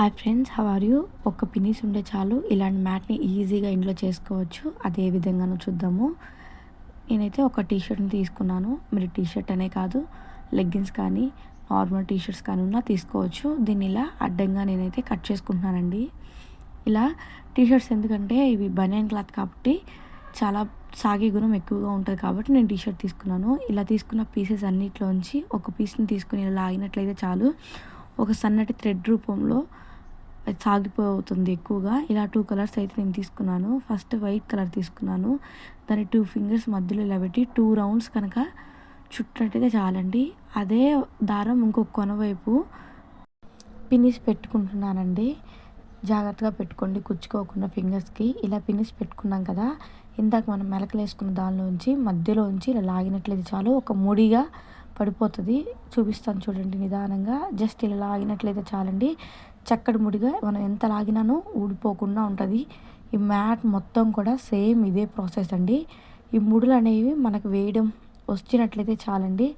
Hi friends how are you ఒక్క పినీస్ ఉంటే చాలు. ఇలాంటి మ్యాట్ని ఈజీగా ఇంట్లో చేసుకోవచ్చు. అదే విధంగానూ చూద్దాము. నేనైతే ఒక టీషర్ట్ని తీసుకున్నాను. మీరు టీ షర్ట్ అనే కాదు లెగ్గిన్స్ కానీ నార్మల్ టీషర్ట్స్ కానీ ఉన్నా తీసుకోవచ్చు. దీన్ని ఇలా అడ్డంగా నేనైతే కట్ చేసుకుంటున్నానండి. ఇలా టీషర్ట్స్ ఎందుకంటే ఇవి బనియన్ క్లాత్ కాబట్టి చాలా సాగే గుణం ఎక్కువగా ఉంటుంది కాబట్టి నేను టీషర్ట్ తీసుకున్నాను. ఇలా తీసుకున్న పీసెస్ అన్నిట్లోంచి ఒక పీస్ని తీసుకుని ఇలా లాగినట్లయితే చాలు. ఒక సన్నటి థ్రెడ్ రూపంలో సాగిపోతుంది ఎక్కువగా. ఇలా టూ కలర్స్ అయితే నేను తీసుకున్నాను. ఫస్ట్ వైట్ కలర్ తీసుకున్నాను. దాని టూ ఫింగర్స్ మధ్యలో ఇలా పెట్టి టూ రౌండ్స్ కనుక చుట్టినట్టుగా చాలండి. అదే దారం ఇంకొక కొనవైపు వైపు పెట్టుకుంటున్నానండి. జాగ్రత్తగా పెట్టుకోండి కుచ్చుకోకుండా ఫింగర్స్కి ఇలా పిన్నిస్ పెట్టుకున్నాం కదా. ఇందాక మనం మెలకలు వేసుకున్న దానిలోంచి మధ్యలో ఉంచి ఇలా లాగినట్లయితే చాలు. ఒక ముడిగా పడిపోతుంది. చూపిస్తాను చూడండి నిదానంగా. జస్ట్ ఇలా లాగినట్లయితే చాలండి. చక్కటి ముడిగా మనం ఎంత లాగినానో ఊడిపోకుండా ఉంటుంది. ఈ మ్యాట్ మొత్తం కూడా సేమ్ ఇదే ప్రాసెస్ అండి. ఈ ముడులు అనేవి మనకు వేయడం వచ్చినట్లయితే చాలండి.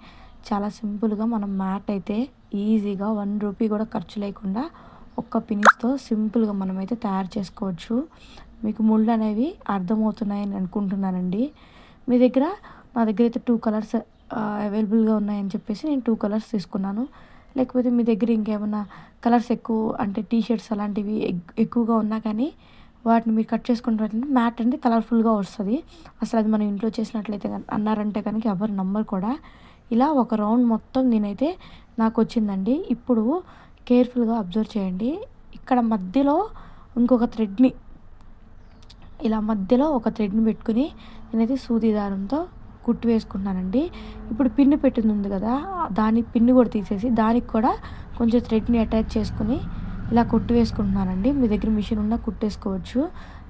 చాలా సింపుల్గా మనం మ్యాట్ అయితే ఈజీగా వన్ రూపీ కూడా ఖర్చు లేకుండా ఒక్క పినిస్తో సింపుల్గా మనమైతే తయారు చేసుకోవచ్చు. మీకు ముళ్ళు అనేవి అర్థమవుతున్నాయని అనుకుంటున్నానండి. మీ దగ్గర నా దగ్గర అయితే టూ కలర్స్ అవైలబుల్గా ఉన్నాయని చెప్పేసి నేను టూ కలర్స్ తీసుకున్నాను. లేకపోతే మీ దగ్గర ఇంకేమైనా కలర్స్ ఎక్కువ అంటే టీ షర్ట్స్ అలాంటివి ఎక్కువగా ఉన్నా కానీ వాటిని మీరు కట్ చేసుకుంటున్నట్లయితే మ్యాట్ అనేది కలర్ఫుల్గా వస్తుంది. అసలు అది మనం ఇంట్లో చేసినట్లయితే అన్నారంటే కనుక ఎవరు నమ్మరు కూడా. ఇలా ఒక రౌండ్ మొత్తం నేనైతే నాకు వచ్చిందండి. ఇప్పుడు కేర్ఫుల్గా అబ్జర్వ్ చేయండి. ఇక్కడ మధ్యలో ఇంకొక థ్రెడ్ని ఇలా మధ్యలో ఒక థ్రెడ్ని పెట్టుకుని నేనైతే సూది దారంతో కుట్టు వేసుకుంటున్నానండి ఇప్పుడు పిన్ను పెట్టింది ఉంది కదా దాని పిన్ను కూడా తీసేసి దానికి కూడా కొంచెం థ్రెడ్ని అటాచ్ చేసుకుని ఇలా కుట్టు వేసుకుంటున్నానండి. మీ దగ్గర మిషన్ ఉన్నా కుట్టేసుకోవచ్చు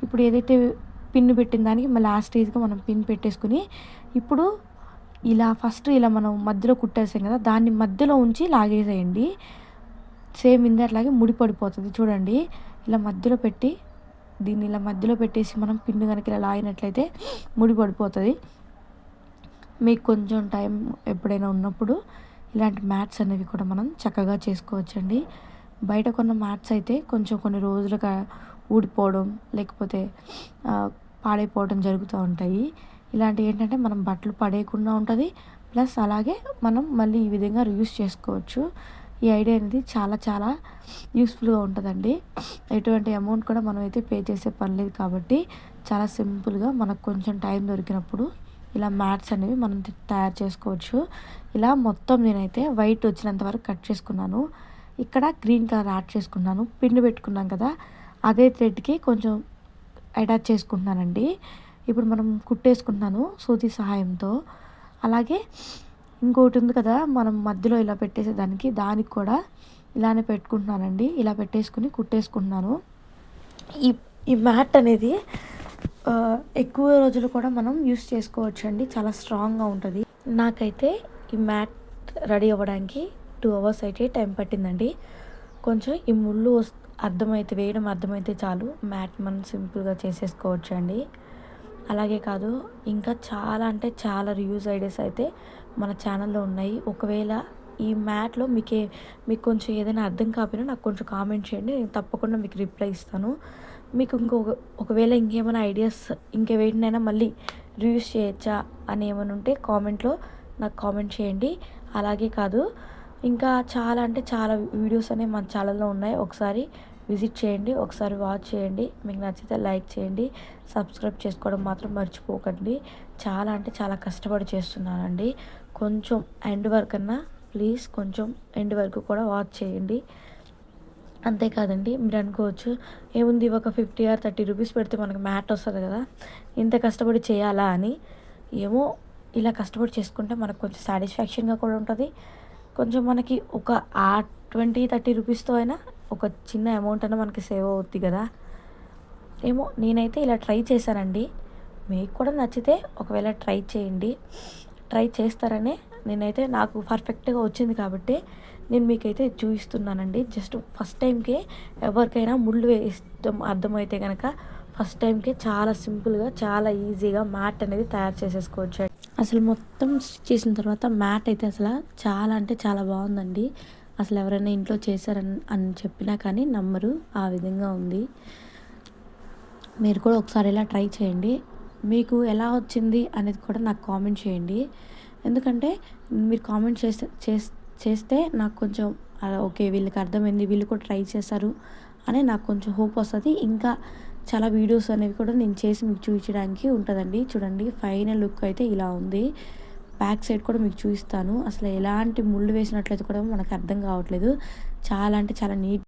ఇప్పుడు ఏదైతే పిన్ను పెట్టిన దానికి మళ్ళీ లాస్ట్ స్టేజ్గా మనం పిన్ పెట్టేసుకుని ఇప్పుడు ఇలా ఫస్ట్ ఇలా మనం మధ్యలో కుట్టేసాం కదా దాన్ని మధ్యలో ఉంచి లాగేసేయండి. సేమ్ ఇందట్లాగే ముడి పడిపోతుంది. చూడండి ఇలా మధ్యలో పెట్టి దీన్ని ఇలా మధ్యలో పెట్టేసి మనం పిన్ను కనుక ఇలా లాగినట్లయితే ముడి పడిపోతుంది. మీకు కొంచెం టైం ఎప్పుడైనా ఉన్నప్పుడు ఇలాంటి మ్యాట్స్ అనేవి కూడా మనం చక్కగా చేసుకోవచ్చండి. బయట కొన్న మ్యాట్స్ అయితే కొంచెం కొన్ని రోజులుగా ఊడిపోవడం లేకపోతే పాడైపోవడం జరుగుతూ ఉంటాయి. ఇలాంటివి ఏంటంటే మనం బట్టలు పడేయకుండా ఉంటుంది. ప్లస్ అలాగే మనం మళ్ళీ ఈ విధంగా రియూస్ చేసుకోవచ్చు. ఈ ఐడియా అనేది చాలా చాలా యూస్ఫుల్గా ఉంటుందండి. ఎటువంటి అమౌంట్ కూడా మనం అయితే పే చేసే పని లేదు కాబట్టి చాలా సింపుల్గా మనకు కొంచెం టైం దొరికినప్పుడు ఇలా మ్యాట్స్ అనేవి మనం తయారు చేసుకోవచ్చు. ఇలా మొత్తం నేనైతే వైట్ వచ్చినంత వరకు కట్ చేసుకున్నాను. ఇక్కడ గ్రీన్ కలర్ యాడ్ చేసుకున్నాను. పిండి పెట్టుకున్నాం కదా అదే థ్రెడ్కి కొంచెం అటాచ్ చేసుకుంటున్నానండి. ఇప్పుడు మనం కుట్టేసుకుంటున్నాను సూది సహాయంతో. అలాగే ఇంకోటి ఉంది కదా మనం మధ్యలో ఇలా పెట్టేసేదానికి దానికి కూడా ఇలానే పెట్టుకుంటున్నానండి. ఇలా పెట్టేసుకుని కుట్టేసుకుంటున్నాను. ఈ ఈ మ్యాట్ అనేది ఎక్కువ రోజులు కూడా మనం యూస్ చేసుకోవచ్చు అండి చాలా స్ట్రాంగ్గా ఉంటుంది. నాకైతే ఈ మ్యాట్ రెడీ అవ్వడానికి టూ అవర్స్ అయితే టైం పట్టిందండి. కొంచెం ఈ ముళ్ళు అర్థమైతే వేయడం అర్థమైతే చాలు. మ్యాట్ మనం సింపుల్గా చేసేసుకోవచ్చు అండి అలాగే కాదు ఇంకా చాలా అంటే చాలా రివ్యూస్ ఐడియాస్ అయితే మన ఛానల్లో ఉన్నాయి. ఒకవేళ ఈ మ్యాట్లో మీకే మీకు కొంచెం ఏదైనా అర్థం కాకపోయినా నాకు కొంచెం కామెంట్ చేయండి. నేను తప్పకుండా మీకు రిప్లై ఇస్తాను. మీకు ఇంకొక ఒకవేళ ఇంకేమైనా ఐడియాస్ ఇంకేవేటినైనా మళ్ళీ రివ్యూస్ చేయొచ్చా అని ఏమైనా ఉంటే కామెంట్లో నాకు కామెంట్ చేయండి. అలాగే కాదు ఇంకా చాలా అంటే చాలా వీడియోస్ అనేవి మన ఛానల్లో ఉన్నాయి. ఒకసారి విజిట్ చేయండి ఒకసారి వాచ్ చేయండి. మీకు నచ్చితే లైక్ చేయండి. సబ్స్క్రైబ్ చేసుకోవడం మాత్రం మర్చిపోకండి. చాలా అంటే చాలా కష్టపడి చేస్తున్నానండి. కొంచెం ఎండ్ వరకు అన్నా ప్లీజ్ కొంచెం ఎండ్ వరకు కూడా వాచ్ చేయండి. అంతేకాదండి మీరు అనుకోవచ్చు ఏముంది ఒక ఫిఫ్టీ ఆర్ థర్టీ రూపీస్ పెడితే మనకు మ్యాట్ వస్తుంది కదా ఇంత కష్టపడి చేయాలా అని ఏమో ఇలా కష్టపడి చేసుకుంటే మనకు కొంచెం సాటిస్ఫాక్షన్గా కూడా ఉంటుంది. కొంచెం మనకి ఒక ఆ ట్వంటీ థర్టీ రూపీస్తో అయినా ఒక చిన్న అమౌంట్ అయినా మనకి సేవ్ అవుద్ది కదా. ఏమో నేనైతే ఇలా ట్రై చేశానండి. మీకు కూడా నచ్చితే ఒకవేళ ట్రై చేయండి. ట్రై చేస్తారనే నేనైతే నాకు పర్ఫెక్ట్గా వచ్చింది కాబట్టి నేను మీకైతే చూపిస్తున్నానండి. జస్ట్ ఫస్ట్ టైంకే ఎవరికైనా ముళ్ళు వేస్తాం అర్థమైతే కనుక ఫస్ట్ టైంకే చాలా సింపుల్గా చాలా ఈజీగా మ్యాట్ అనేది తయారు చేసేసుకోవచ్చు. అసలు మొత్తం స్టిచ్ చేసిన తర్వాత మ్యాట్ అయితే అసలు చాలా అంటే చాలా బాగుందండి. అసలు ఎవరైనా ఇంట్లో చేశారని అని చెప్పినా కానీ నమ్మరు ఆ విధంగా ఉంది. మీరు కూడా ఒకసారి ఇలా ట్రై చేయండి. మీకు ఎలా వచ్చింది అనేది కూడా నాకు కామెంట్ చేయండి. ఎందుకంటే మీరు కామెంట్ చేస్తే చేస్తే నాకు కొంచెం ఓకే వీళ్ళకి అర్థమైంది వీళ్ళు కూడా ట్రై చేశారు అని నాకు కొంచెం హోప్ వస్తుంది. ఇంకా చాలా వీడియోస్ అనేవి కూడా నేను చేసి మీకు చూపించడానికి ఉంటుందండి. చూడండి ఫైనల్ లుక్ అయితే ఇలా ఉంది. బ్యాక్ సైడ్ కూడా మీకు చూపిస్తాను. అసలు ఎలాంటి ముళ్ళు వేసినట్లయితే కూడా మనకు అర్థం కావట్లేదు. చాలా అంటే చాలా నీట్